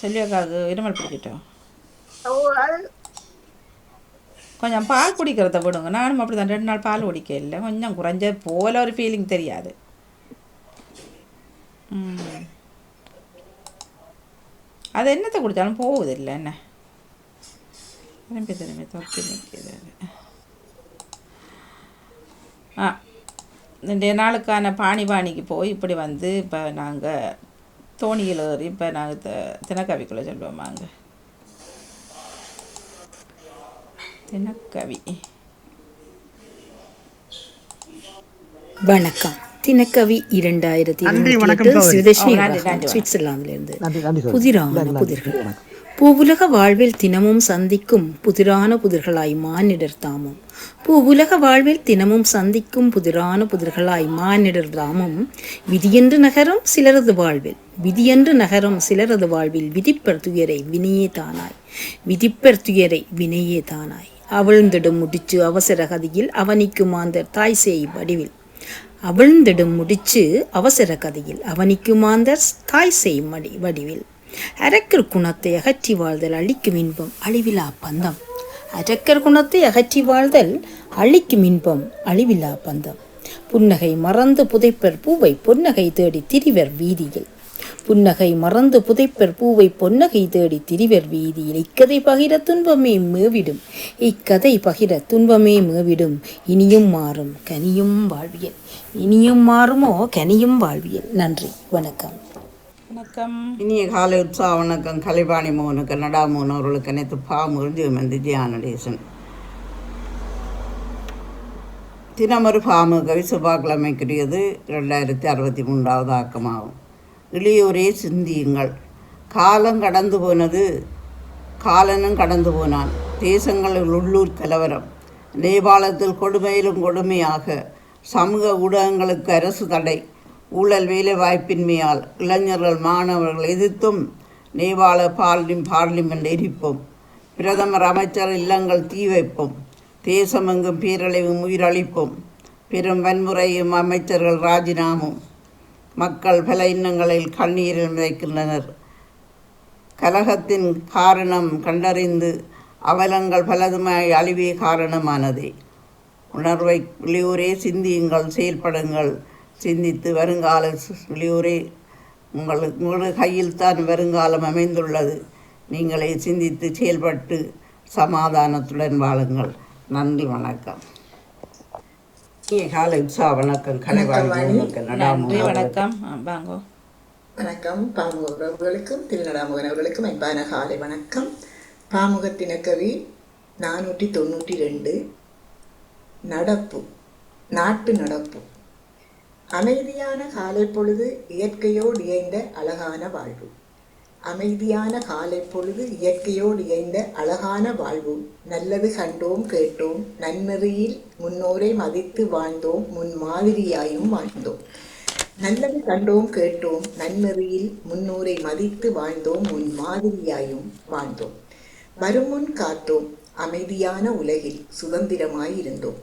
செல்வியக்காவுக்கு இருமல் பிடிக்கட்டும். கொஞ்சம் பால் குடிக்கிறத விடுங்க. நானும் அப்படி தான் ரெண்டு நாள் பால் குடிக்க இல்லை. கொஞ்சம் குறைஞ்ச போல ஒரு ஃபீலிங் தெரியாது. அது என்னத்தை குடித்தாலும் போகுது இல்லை என்ன? திரும்பி திரும்பி தொப்பி நிற்கிது அது. ஆ. இன்றைய நாளுக்கான பாணி பாணிக்கு போய் இப்படி வந்து இப்போ நாங்கள் தோணியில் ஏறி இப்போ நாங்கள் தினக்கவிக்குள்ளே சொல்லுவோமாங்க தினக்கவி வணக்கம் தினக்கவி இரண்டாயிரத்தி இருபத்தி வணக்கம் எட்டு சுவிட்சர்லாந்திலிருந்து. புதிரான. புதிர்கள். பூவுலக வாழ்வில் தினமும் சந்திக்கும் புதிரான புதிர்களாய் மானிடர் தாமும். பூவுலக வாழ்வில் தினமும் சந்திக்கும் புதிரான புதிர்களாய் மானிடர் தாமும். விதியென்று நகரும் சிலரது வாழ்வில் விதியென்று நகரும் சிலரது வாழ்வில் விதிப்பர் துயரை வினையே தானாய். விதிப்பர் துயரை வினையே தானாய். அவிழ்ந்திடும் முடிச்சு அவசர கதியில் அவனிக்கும் மாந்தர் தாய் சேய் வடிவில். அவிழ்ந்திடும் முடிச்சு அவசர கதையில் அவனிக்கு மாந்தர் தாய் செய் மடி வடிவில். அரக்கர் குணத்தை அகற்றி வாழ்தல் அழிக்கும் இன்பம் அழிவிலா பந்தம். அரக்கர் குணத்தை அகற்றி வாழ்தல் அழிக்கும் இன்பம் அழிவிலா பந்தம். புன்னகை மறந்து புதைப்பர் பூவை பொன்னகை தேடி திரிவர் வீதியில். புன்னகை மறந்து புதைப்பர் பூவை பொன்னகை தேடி திரிவர் வீதியில். இக்கதை பகிர துன்பமே மேவிடும். இக்கதை பகிர துன்பமே மேவிடும். இனியும் மாறும் கனியும் வாழ்வியல். இனியும் மாறுமோ கனியும் வாழ்வியல். நன்றி. வணக்கம். வணக்கம். இனிய காலை உற்சாக வணக்கம். கலைபாணி மோகனுக்கு நடா மோகன் அவர்களுக்கு அனைத்து பாமுகள் ஜீவமந்தி தியானடேசன் தினமொரு பாமு கவி செவ்வாய்க்கிழமைக்குரியது ரெண்டாயிரத்தி அறுபத்தி மூன்றாவது ஆக்கமாகும். இளையோரே சிந்தியுங்கள். காலம் கடந்து போனது காலனும் கடந்து போனான். தேசங்களில் உள்ளூர் கலவரம் நேபாளத்தில் கொடுமையிலும் கொடுமையாக சமூக ஊடகங்களுக்கு அரசு தடை ஊழல் வேலைவாய்ப்பின்மையால் இளைஞர்கள் மாணவர்கள் எதிர்த்தும் நேபாள பார்லி பார்லிமெண்ட் எரிப்போம். பிரதமர் அமைச்சர் இல்லங்கள் தீ வைப்போம். தேசமெங்கும் பேரழிவும் உயிரளிப்போம் பெரும் வன்முறையும் அமைச்சர்கள் ராஜினாமும். மக்கள் பல இன்னங்களில் கண்ணீரில் மிதக்கின்றனர். கலகத்தின் காரணம் கண்டறிந்து அவலங்கள் பலதுமாய் அழிவே காரணமானதே. உணர்வை வெளியூரே சிந்தியுங்கள் செயல்படுங்கள். சிந்தித்து வருங்கால இளையோரே உங்கள் உங்களது கையில் தான் வருங்காலம் அமைந்துள்ளது. நீங்களே சிந்தித்து செயல்பட்டு சமாதானத்துடன் வாழுங்கள். நன்றி வணக்கம். காலை உற்சாக வணக்கம். கலைவாணி நன்றி வணக்கம். ஆ, வாங்கோ. வணக்கம். பாமுக உறவுகளுக்கும் திருநடாமுகன் அவர்களுக்கும் அன்பான காலை வணக்கம். பாமுகத்தின கவி நானூற்றி தொண்ணூற்றி ரெண்டு. நடப்பு. நாட்டு நடப்பு. அமைதியான காலை பொழுது இயற்கையோடு இயைந்த அழகான வாழ்வு. அமைதியான காலை பொழுது இயற்கையோடு இயைந்த அழகான வாழ்வு. நல்லது கண்டோம் கேட்டோம் நன்னெறியில் முன்னோரை மதித்து வாழ்ந்தோம் முன் மாதிரியாயும் வாழ்ந்தோம். நல்லது கண்டோம் கேட்டோம் நன்னெறியில் முன்னோரை மதித்து வாழ்ந்தோம் முன் மாதிரியாயும் வாழ்ந்தோம். வருமுன் காத்தோம் அமைதியான உலகில் சுதந்திரமாயிருந்தோம்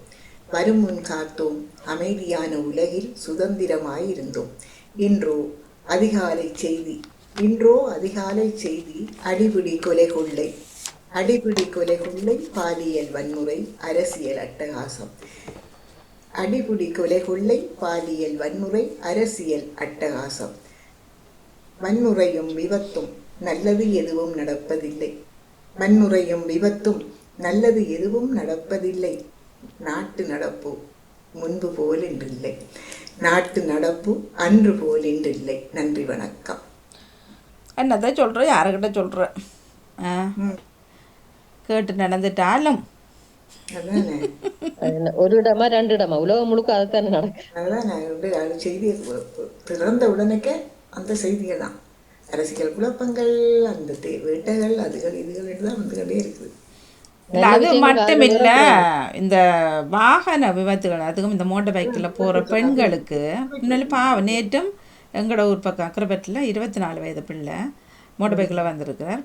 வருமுன் காத்தோம். அமைதியான உலகில் சுதந்திரமாயிருந்தோம். இன்றோ அதிகாலை செய்தி. இன்றோ அதிகாலை செய்தி. அடிபிடி கொலை கொள்ளை. அடிபிடி கொலை கொள்ளை பாலியல் வன்முறை அரசியல் அட்டகாசம். அடிபிடி கொலை கொள்ளை பாலியல் வன்முறை அரசியல் அட்டகாசம். வன்முறையும் விபத்தும் நல்லது எதுவும் நடப்பதில்லை. வன்முறையும் விபத்தும் நல்லது எதுவும் நடப்பதில்லை. நாட்டு நடப்பு முன்பு போல் இன்றில்லை நாட்டு நடப்பு அன்று போல் இன்றில்லை நன்றி வணக்கம். என்னத்தை சொல்கிறேன் யாருக்கிட்ட சொல்கிறேன் ஆ? கேட்டு நடந்துட்டாலும். அதானே. ஒரு இடமா ரெண்டு இடமா? உலகம் முழுக்க அதுதானே நடக்கு. அதுதான் நான் வந்து அது செய்தியை பு- பு- திறந்த உடனேக்கே அந்த செய்தியை தான் அரசியல் குழப்பங்கள் அந்த வேட்டைகள் அதுகள் இதுகள் தான் வந்துகிட்டே இருக்குது. இல்ல, அது மட்டும் இல்லை இந்த வாகன விபத்துகள் அதுவும் இந்த மோட்டர் பைக்கில் போகிற பெண்களுக்கு முன்னாடி பாவம் நேற்றும் எங்களோட ஊர் பக்கம் அக்கரப்பட்டில் இருபத்தி நாலு வயது பிள்ளை மோட்டர் பைக்கில் வந்திருக்கிறார்.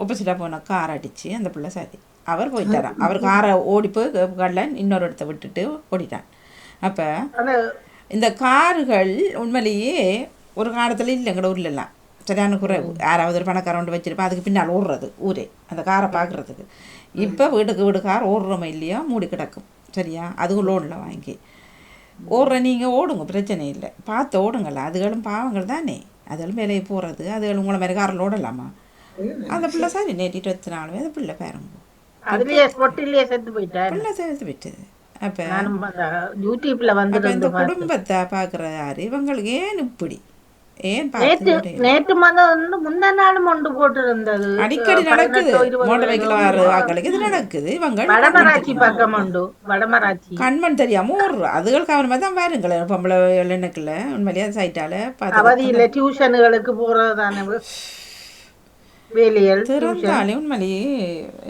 ஒப்போசிட்டாக போன கார் அடித்து அந்த பிள்ளை சரி அவர் போயிட்டாராம் அவர் காரை ஓடி போய் கள்ளன் இன்னொரு இடத்த விட்டுட்டு ஓடிட்டான். அப்போ இந்த கார்கள் உண்மையிலேயே ஒரு காலத்தில் இல்லை எங்களோட ஊர்லலாம் சரியான குறைவு யாராவது ஒரு பணக்காரன் வச்சிருப்பா அதுக்கு பின்னால் ஓடுறது ஊரே. அந்த காரை பார்க்குறதுக்கு இப்போ வீட்டுக்கு வீடு கார் ஓடுறோமோ இல்லையோ? மூடி கிடக்கும். சரியா? அதுவும் லோனில் வாங்கி. ஓடுற நீங்கள் ஓடுங்க பிரச்சனை இல்லை. பார்த்து ஓடுங்கள அதுகளும் பாவங்கள் தானே. அதுகளும் வேலையை போகிறது அதுகளும் உங்களை மாதிரி காரில் ஓடலாமா? அந்த பிள்ளை சரி இருபத்தி நாலு வயது பிள்ளை பாருங்க. அதுலயே ஸ்பொட்டிலேயே செத்து போயிட்டார். பிள்ளை அப்போ அந்த யூடியூப்ல வந்து அப்போ இந்த குடும்பத்தை பார்க்குற யாரு இவங்களுக்கு ஏன் இப்படி? நேற்று முந்தா நாளும் ஒன்று போட்டு இருந்தது அடிக்கடி நடக்குது. மோட்டர் இது நடக்குது. இவங்க வடமராட்சி பக்கம் உண்டு வடமராட்சி. கண்மண் தெரியாம ஓடுறோம் அதுகள் கவனமாக தான் பாருங்களேன் பொம்பளை எண்ணெக்கில் உண்மையிலேயே சைட்டால அவதியில டியூஷனுகளுக்கு போறது தானே வேலைகள் திறந்தாலே உண்மையிலேயே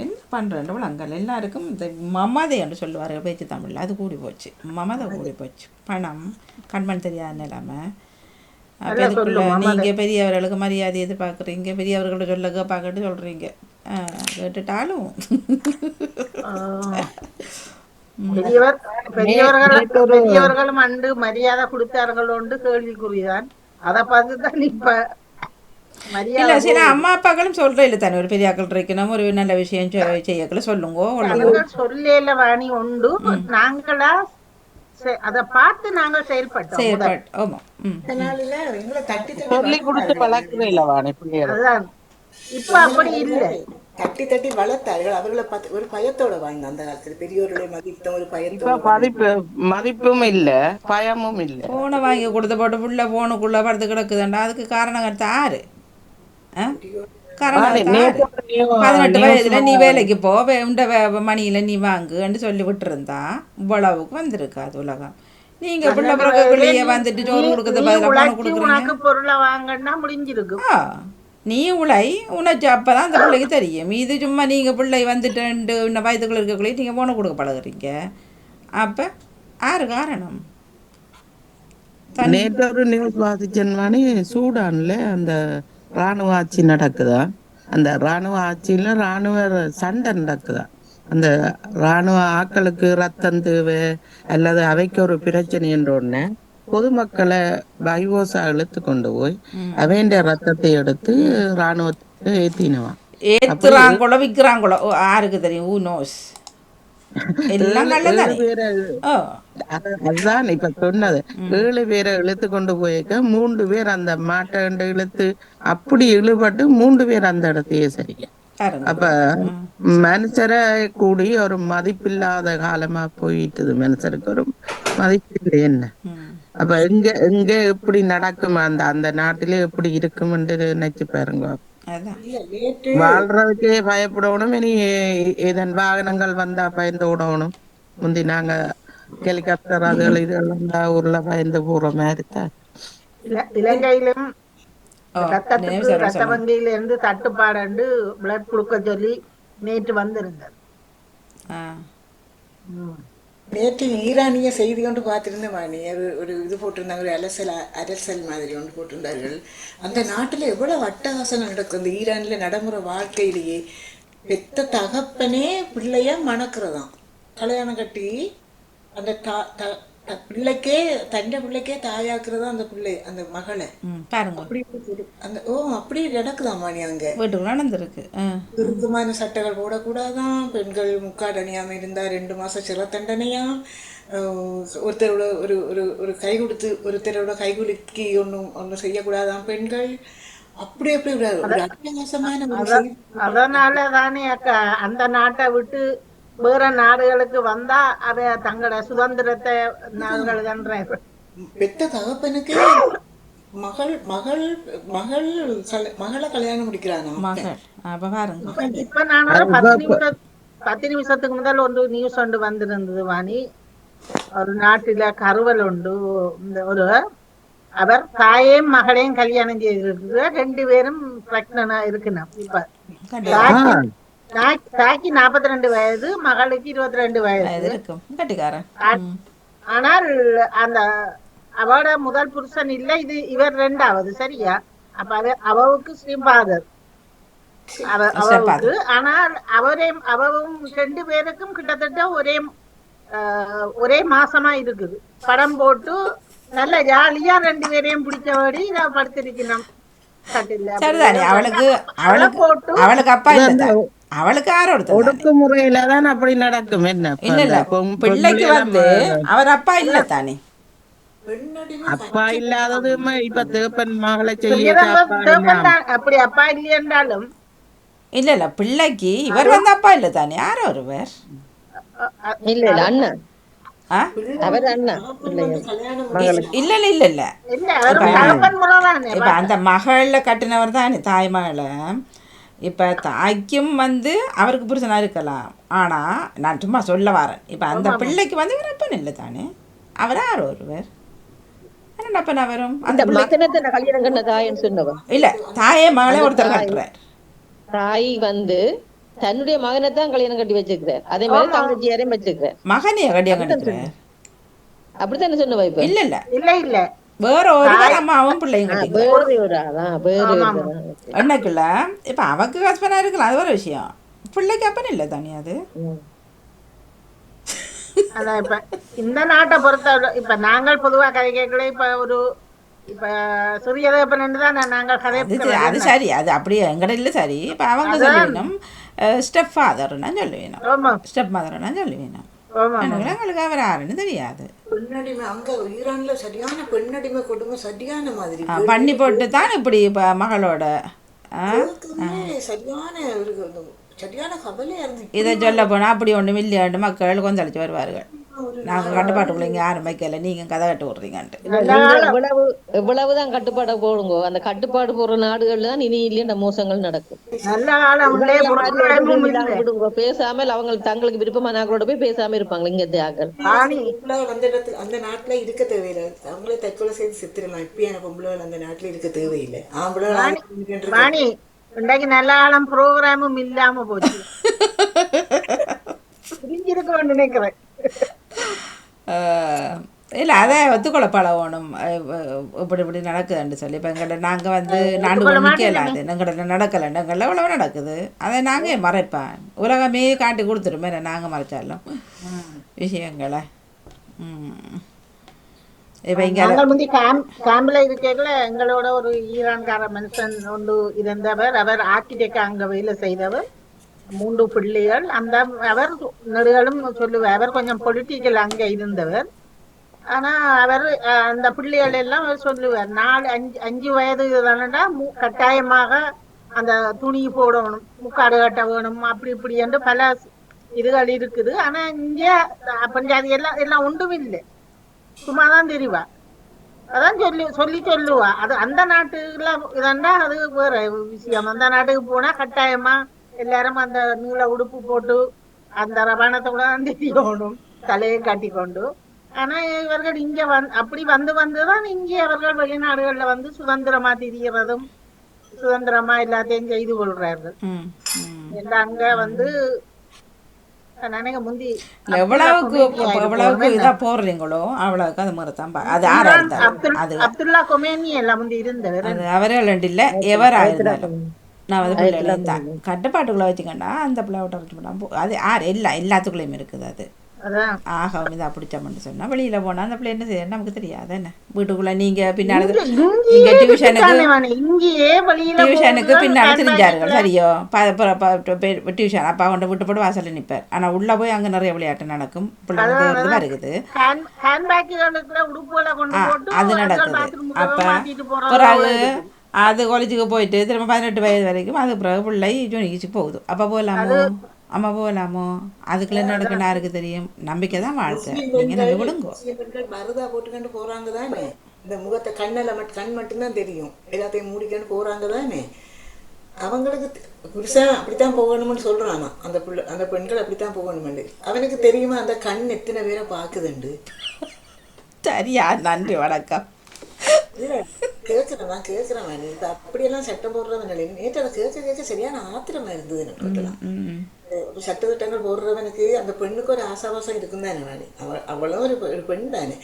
என்ன எல்லாருக்கும் இந்த மமதை என்று சொல்லுவார் பேச்சு தமிழில். அது கூடி போச்சு. மமதை கூடி போச்சு. பணம் கண்மண் தெரியாத நிலைமை. அப்போ இதுக்குள்ள நீங்கள் பெரியவர்களுக்கு மரியாதை எதிர்பார்க்குறீங்க பெரியவர்களோட சொல்ல கேட்பாங்கன்னு சொல்கிறீங்க கேட்டுட்டாலும். பெரியவர் பெரியவர்கள் பெரியவர்களும் அண்டு மரியாதை கொடுத்தார்கள் உண்டு கேள்விக்குறிதான். அதை பார்த்து தான் இப்ப மரியாதை இல்லை சரி அம்மா அப்பாக்களும் சொல்கிறேன் இல்லை தானே ஒரு பெரியாக்கள் இருக்கணும். ஒரு நல்ல விஷயம் செ- செய்யக்குள்ள சொல்லுங்க சொல்லேல வாணி உண்டு. நாங்களா அத பார்த்து நாங்கள் செயல்பட்டோம். சொல்லி கொடுத்து பழக்கவே இல்லை வாணி பிள்ளைகளை. அதுதான் இப்ப அப்படி இல்லை. தட்டி தட்டி வளர்த்தார்கள். அவர்களை பார்த்து ஒரு பயத்தோட வாழ்ந்த அந்த காலத்துல பெரியோர்களை மதித்த ஒரு இப்ப பயத்தோட மதிப்பு மதிப்பும் இல்ல பயமும் இல்ல. ஃபோனை வாங்கி கொடுத்த போட்டு புள்ள ஃபோனுக்குள்ளே படுத்து கிடக்குதுண்டா. அதுக்கு காரணம் கருத்து ஆறு. பதினெட்டு வயதுல நீ வேலைக்கு போ. வே- உண்ட வே- மணியில நீ வாங்குன்னு சொல்லி விட்டுருந்தா இவ்வளவுக்கு வந்திருக்காது உலகம். நீங்க பிள்ளை பிறகுக்குள்ளேயே வந்துட்டு சோறு கொடுக்கறது நீ பதிலாக பணம் கொடுக்குறீங்க உனக்கு பொருளை வாங்கன்னா முடிஞ்சிருக்கும். ஆ நீ உழை உனக்கு அப்பதான் அந்த பிள்ளைக்கு தெரியும் இது சும்மா நீங்க பிள்ளை வந்துட்டு இன்னும் வயதுக்குள்ள இருக்கக்குள்ளே நீங்க போன கொடுக்க பழகுறீங்க அப்ப ஆறு காரணம் நேற்று ஒரு நியூஸ் வாசிச்சேன் சூடான்ல அந்த ராணுவ ஆட்சி நடக்குதா? அந்த ராணுவ ஆட்சியில ராணுவ சண்டை நடக்குதா? அந்த ராணுவ ஆட்களுக்கு ரத்தம் தேவை அல்லது அவைக்கு ஒரு பிரச்சனை என்ற உடனே பொதுமக்களை பைவோசா இழுத்து கொண்டு போய் அவைண்ட ரத்தத்தை எடுத்து ராணுவத்துக்கு ஏத்தினவான். ஏத்துறாங்களோ விற்கிறாங்களோ ஓ, யாருக்கு தெரியும். ஊ நோஸ் எல்லாம் அதுதான் இப்ப சொன்னது. ஏழு பேரை இழுத்து கொண்டு போயிருக்க மூன்று பேர் அந்த மாட்டை இழுத்து அப்படி இழுபட்டு மூன்று பேர் அந்த இடத்தையே பாருங்க அப்ப மனுஷரை கூடி ஒரு மதிப்பில்லாத காலமா போயிட்டுது. மனுஷருக்கு ஒரு மதிப்பில்லை என்ன. அப்ப எங்க எங்க எப்படி நடக்கும் அந்த அந்த நாட்டிலே எப்படி இருக்கும்னு நினைச்சு பாருங்க. வாழ்றதுக்கே பயப்படணும். இனி இதன் வாகனங்கள் வந்தா பயந்து விடணும் முந்தி நாங்க ஹெலிகாப்டர் அதுகள் இதுகள் வந்தா ஊர்ல பயந்து போற மாதிரி தான். இல- இலங்கையிலும் ரத்தத்துக்கு ரத்த வங்கியில இருந்து தட்டுப்பாடு பிளட் கொடுக்க சொல்லி நேற்று வந்திருந்தது. ஆ. நேற்று ஈரானிய செய்தி கொண்டு பார்த்துருந்த வாணி. ஒரு ஒரு இது போட்டிருந்தாங்க ஒரு அலசல் அரசல் மாதிரி ஒன்று போட்டிருந்தார்கள். அந்த நாட்டில் எவ்வளோ அட்டகாசம் நடக்கும்? இந்த ஈரானில் நடைமுறை வாழ்க்கையிலேயே பெத்த தகப்பனே பிள்ளைய மணக்கிறதாம். கல்யாணம் கட்டி அந்த த- த- பிள்ளைக்கே தண்டை பிள்ளைக்கே தாயாக்குறதா அந்த பிள்ளை அந்த மகளை. பாருங்க. அப்படி அந்த ஓ அப்படி நடக்குதாம் வாணி அங்க? வீட்டுக்குள்ள நடந்திருக்கு. இறுக்கமான சட்டைகள் போடக்கூடாதான். பெண்கள் முக்காடு அணியாமல் இருந்தால் ரெண்டு மாதம் சில தண்டனையா? ஒருத்தரோட ஒரு ஒரு ஒரு கை கொடுத்து ஒருத்தரோட கை குலுக்கி ஒன்றும் ஒன்றும் செய்யக்கூடாதான் பெண்கள்? அப்படி அப்படி ஒரு அட்டகாசமான. அதனால தானே அக்கா அந்த நாட்டை விட்டு வேற நாடுகளுக்கு வந்தா அத தங்களோட சுதந்திரத்தை நாங்கள் பெத்த தகப்பனுக்கு மகள் மகள் மகள் மகளை கல்யாணம் பாருங்க. இப்ப நான் ஒரு பத்து நிமிஷம் பத்து நிமிஷத்துக்கு முதல் ஒன்று நியூஸ் ஒன்று வந்திருந்தது வாணி. ஒரு நாட்டில கருவல் உண்டு. இந்த ஒரு அவர் தாயையும் மகளையும் கல்யாணம் செய்திருக்கு ரெண்டு பேரும் பிரெக்னா இருக்கணும். இப்ப தாய்க்கு நாற்பத்தி ரெண்டு வயது மகளுக்கு இருபத்தி ரெண்டு வயது இருக்கும். கட்டிக்காரன். ஆனால் அந்த அவட முதல் புருஷன் இல்ல இது இவர் ரெண்டாவது சரியா? அப்ப அவ அவவுக்கு ஸ்ரீபாதர். அவ- அவவுக்கு. ஆனால் அவரே அவவும் ரெண்டு பேருக்கும் கிட்டத்தட்ட ஒரே ஆஹ், ஒரே மாசமா இருக்குது. படம் போட்டு நல்ல ஜாலியா ரெண்டு பேரையும் பிடிச்சபடி இதை படுத்திருக்கணும். கட்டில்ல. சரிதானே அவளுக்கு அவளுக்கு அவளுக்கு அப்பா. அவளுக்கு யாரோ ஒருத்தர் தானே. ஒடுக்குமுறையில தான் அப்படி நடக்கும். என்ன இல்ல இல்ல. பிள்ளைக்கு வந்து அவர் அப்பா இல்ல தானே. அப்பா இல்லாதது இப்ப தேப்பன் மகளை செய்ய. அப்படி அப்பா இல்லையென்றாலும் இல்ல இல்ல. பிள்ளைக்கு இவர் வந்து அப்பா இல்ல தானே. யாரோ ஒருவர்? இல்ல இல்ல. அண்ணன் ஆ? அவர் அண்ணன் இல்ல இல்ல இல்ல இல்ல. அந்த மகள்ல கட்டினவர் தானே தாய் மகளை. இப்ப தாய்க்கும் வந்து அவருக்கு புருஷனா இருக்கலாம். ஆனா நான் சும்மா சொல்ல வரேன். இப்ப அந்த பிள்ளைக்கு வந்து இவர் அப்பன் இல்லை தானே? அவர் யார் ஒருவர்? என்ன அப்பன் அவரும் அந்த கல்யாணம் சொன்னவன் இல்ல தாயே மகளே ஒருத்தர் கட்டுறார். தாய் வந்து தன்னுடைய மகனை தான் கல்யாணம் கட்டி வச்சிருக்கிறார் அதே மாதிரி தங்கச்சியாரையும் வச்சிருக்கிறார் மகனைய கட்டியா கட்டுறார்? அப்படித்தானே சொன்னவா இப்ப? இல்ல இல்ல. இல்ல இல்ல. வேற ஒரு ஒரு ஆளா. என்னக்குல்ல இப்ப அவக்கு ஹஸ்பண்டா இருக்கலாம் அது ஒரு விஷயம். பிள்ளைக்கு அப்பன் இல்லை தானே அது. அதான் இப்ப இந்த நாட்டை பொறுத்த இப்ப நாங்கள் பொதுவா கதை கேட்கல இப்ப ஒரு இப்ப சிறிய தகப்பன் தான் நாங்கள் கதை அது சரி, அது சரி அது அப்படியே எங்கட இல்லை சரி. இப்ப அவங்க சொல்ல வேணும் ஸ்டெப் ஃபாதர்னா சொல்ல வேணும் ஸ்டெப் மதர்னா சொல்ல வேணும் எங்களுக்கு அவர் யாருன்னு தெரியாது. பெண்ணடிமை அங்க ஈரான்ல சரியான பெண்ணடிமை கொடுமை சரியான மாதிரி. பண்ணி போட்டு தான் இப்படி இப்போ மகளோட சரியான சரியான கவலையா இதை சொல்ல போனால் அப்படி ஒன்றும் இல்லையாண்டு மக்கள் கொந்தளிச்சு வருவார்கள். நாங்கள் கட்டுப்பாட்டுக்குள்ள இங்கே யாரும் வைக்கல. நீங்கள் கதை கட்டு விட்றீங்கன்ட்டு நீங்க எவ்வளவு எவ்வளவுதான் கட்டுப்பாடை போடுங்க. அந்த கட்டுப்பாடு போடுற நாடுகள்ல தான் இனி இல்லையா இந்த மோசங்கள் நடக்கும். விடுங்க. பேசாமல் அவங்க தங்களுக்கு விருப்பமானாக்களோட போய் பேசாம இருப்பாங்க இங்க பொம்பளை அந்த இடத்துல அந்த நாட்டுல இருக்க தேவையில்லை. அவங்களே தற்கொலை செய்து செத்துடலாம். இப்பயான பொம்பளை அந்த நாட்டுல இருக்க தேவையில்லை. ஆம்பளை நல்ல காலம் ப்ரோக்ராமும் இல்லாம போச்சு. புரிஞ்சிருக்கோன்னு நினைக்கிறேன். இல்லை அதை ஒத்துக்கொள்ள பழகணும் இப்படி இப்படி நடக்குதுன்னு சொல்லி. இப்போ எங்கள்கிட்ட நாங்கள் வந்து நாண்டு நிற்கலாது எங்கள்கிட்ட நடக்கலை. எங்களில் எவ்வளவு நடக்குது. அதை நாங்கள் மறைப்பேன்? உலகமே காட்டி கொடுத்துருமே நாங்கள் மறைச்சாலும். விஷயங்களை. ம். இப்போ இங்கே முந்தி கேம்ப் கேம்ப்ல இருக்கல எங்களோட ஒரு ஈரான்கார மனுஷன் ஒன்று இருந்தவர் அவர் ஆர்கிடெக்ட் அங்க வேலை செய்தவர். மூன்று பிள்ளைகள். அந்த அவர் நெடுகளும் சொல்லுவார். அவர் கொஞ்சம் பொலிட்டிக்கல் அங்க இருந்தவர். ஆனா அவர் அந்த பிள்ளைகள் எல்லாம் அவர் சொல்லுவார். நாலு அஞ்சு அஞ்சு வயது தானடா மு- கட்டாயமாக அந்த துணி போடணும் முக்காடு கட்ட வேணும் அப்படி இப்படி என்று பல இதுகள் இருக்குது. ஆனா இங்க பஞ்சாதி எல்லாம் எல்லாம் ஒன்றும் இல்லை சும்மா தான் தெரிவா. அதான் சொல்லி சொல்லி சொல்லுவா. அது அந்த நாட்டுல இதாண்டா அது வேற விஷயம். அந்த நாட்டுக்கு போனா கட்டாயமா எல்லாரும் அந்த நீள உடுப்பு போட்டு அந்த ரபானத்தோட தான் தெரியணும் தலையை காட்டி கொண்டு ஆனா இவர்கள் இங்க வந் அப்படி வந்து வந்துதான் இங்கே அவர்கள் வெளிநாடுகள்ல வந்து சுதந்திரமா திரியறதும் சுதந்திரமா எல்லாத்தையும் செய்து கொள்றார்கள். அங்க வந்து எவ்வளவுக்கு எவ்வளவுக்கு இதாக போடுறீங்களோ அவ்வளவுக்கு அது மாதிரி தான் பா- அது ஆறா இருந்தாலும் அப்துல் அது அப்துல்லா கொமேனி எல்லாம் முந்தி இருந்தவர். அவர்கள் இல்லை இருந்தாலும் நான் வந்து பிள்ளைகளையும் தான் கட்டுப்பாட்டுக்குள்ளே வச்சுக்கண்டா அந்த பிள்ளை விட்ட வச்சு போனா போ- அது ஆறு எல்லா எல்லாத்துக்குள்ளேயும் இருக்குது அது. ஆக இதாக பிடிச்சோம்னு சொன்னால் வெளியில் போனால் அந்த பிள்ளை என்ன செய்ய நமக்கு தெரியாது என்ன? வீட்டுக்குள்ளே நீங்கள் பின்னாடி இங்கேயே நீங்கள் டியூஷனுக்கு டியூஷனுக்கு போகுது, பின்னாடி handbag தெரிஞ்சார்கள்? ல- சரியோ. டியூஷன் அப்பா கொண்டு விட்டு போட்டு வாசலில் நிற்பார் ஆனால் உள்ளே போய் அங்கே நிறைய விளையாட்டு நடக்கும். பிள்ளை வந்து வருகுது. hand- handbagகளுக்குள்ள உடுப்புகளை கொண்டு ஆ, போட்டு அது நடக்குது. அப்போ பிறகு அது காலேஜுக்கு போயிட்டு திரும்ப பதினெட்டு வயது வரைக்கும் அது பிறகு பிள்ளை ஜூனிக்கு போகுது அப்போ போகலாமோ அம்மா போகலாமோ அதுக்குள்ள நடக்கணும் யாருக்கு தெரியும் நம்பிக்கை தான் வாழ்க்கை நீங்கள் நம்பி விடுங்கோ பரதா போட்டுக்கொண்டு போறாங்க தானே இந்த முகத்தை கண்ணில் மட்டும் கண் மட்டும்தான் தெரியும் எல்லாத்தையும் மூடிக்கொண்டு போறாங்க தானே அவங்களுக்கு புருஷன் அப்படித்தான் போகணும்னு சொல்றானா அந்த புள்ள அந்த பெண்கள் அப்படித்தான் போகணும்னு அவனுக்கு தெரியுமா அந்த கண் எத்தனை பேரை பாக்குதுண்டு சரியா நன்றி வணக்கம் கேட்கிறேன் நான் கேட்கிறேன் இப்ப அப்படியெல்லாம் சட்டம் போடுறவன் இல்லை. நேற்று அதை கேட்க கேட்க சரியான ஆத்திரமா இருந்தது ஒரு சட்டத்திட்டங்கள் போடுறவனுக்கு அந்த பெண்ணுக்கு ஒரு ஆசாபாசம் இருக்கும் தானே நானே. அவள் அவளும் ஒரு ஒரு பெண் தானே.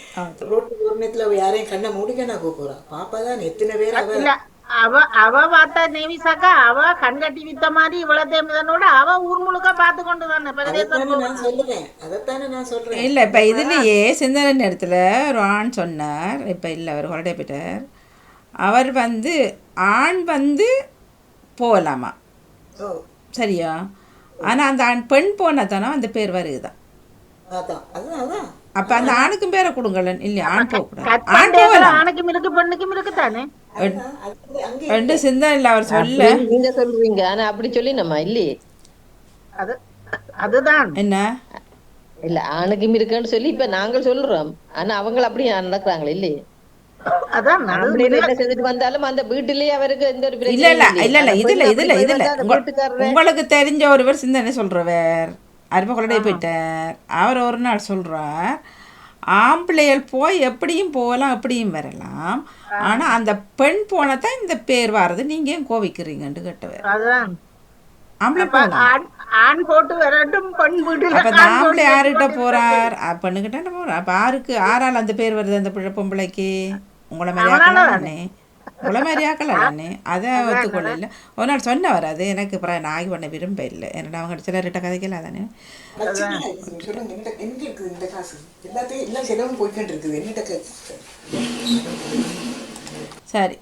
ரோட்டு பூர்ணத்துல அவ யாரையும் கண்ணை மூடிக்கண்ணா போறா பாப்பா தான் எத்தனை பேர் அவ இல்ல. அவ அவ பார்த்தா நேவிசாக்கா அவ கண்கட்டி வித்த மாதிரி இவ்வளவு தேமிதனோட அவ ஊர் முழுக்க பார்த்து கொண்டு தானே பிரதேசம் அதைத்தானே நான் சொல்லுறேன் அதைத்தானே நான் சொல்றேன். இல்லை இப்போ இதுலேயே சிந்தனை நேரத்தில் ஒரு ஆண் சொன்னார். இப்போ இல்லை அவர் ஹொரடே போயிட்டார். அவர் வந்து ஆண் வந்து போகலாமா? ஓ. சரியா? ஆனால் அந்த ஆண் பெண் போனதானே அந்த பேர் வருகுதான் அதான் அதான். அப்போ அந்த ஆணுக்கும் பேரை கொடுங்களேன். இல்லையா ஆண் போகக்கூடாது. ஆண் போகலாம் ஆணுக்கும் இருக்கு பெண்ணுக்கும் இருக்கு தானே ரெண்டு சிந்தனை அவர் சொல்ல. நீங்க சொல்றீங்க. ஆனா அப்படி சொல்லி நம்ம இல்லையே. அது அதுதான். என்ன? இல்ல ஆணுக்கும் இருக்குன்னு சொல்லி இப்ப நாங்கள் சொல்றோம். ஆனா அவங்க அப்படி நடக்கிறாங்களே இல்லையே. இல்ல இல்ல இல்ல இல்ல உங்களுக்கு தெரிஞ்ச ஒருவர் சிந்தனை சொல்றவர். அருமகளுடைய போயிட்டார் அவர் ஒரு நாள் சொல்றார் ஆம்பளைகள் போய் எப்படியும் போகலாம் எப்படியும் வரலாம். ஆனா அந்த பெண் போனதான் இந்த பேர் வர்றது. நீங்க ஏன் கோவிக்கிறீங்கன்னு கேட்டவர். ஆம்பளை போகலாம். ஆண் போட்டு வரட்டும் பெண் வீட்டுல அப்ப ஆம்பளை யாருகிட்ட. போறார்? பெண்ணுகிட்ட போறார்? அப்ப ஆருக்கு ஆறால் அந்த பேர் வருது அந்த பொம்பளைக்கு. உங்களை மாதிரி தானே. ஆக்கலாம் தானே அதை ஒத்துக்கொள்ள இல்லை ஒரு நாள் சொன்னவர் அது எனக்கு அப்புறம் நான் ஆகி பண்ண விரும்ப இல்லை. என்னடா அவங்க சிலர்கிட்ட கதைக்கலாம் தானே சரி.